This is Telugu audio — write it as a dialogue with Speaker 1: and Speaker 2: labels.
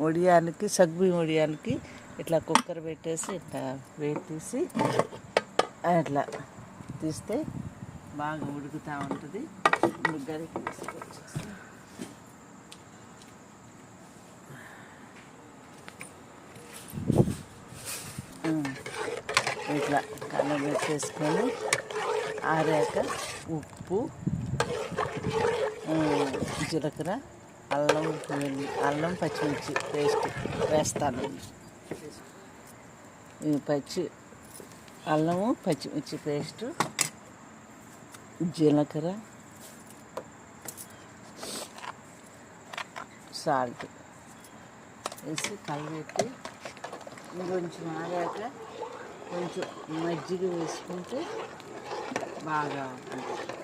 Speaker 1: వడియాలకి సగ్గుబియ్యం వడియాలకి ఇట్లా కుక్కర్ పెట్టేసి ఇట్లా వేడి తీసి అట్లా తీస్తే బాగా ఉడుకుతూ ఉంటుంది. గరికి తీసుకొచ్చేసి. ఆ, ఇట్లా కళ్ళ పెట్టేసుకొని ఆరాక ఉప్పు జీలకర్ర అల్లం వెల్లి అల్లం పచ్చిమిర్చి పేస్ట్ వేస్తాను. పచ్చి అల్లము పచ్చిమిర్చి పేస్ట్ జీలకర్ర సాల్ట్ వేసి కలిపెట్టి కొంచెం ఆగాక కొంచెం మజ్జిగ వేసుకుంటే బాగా ఉంటుంది.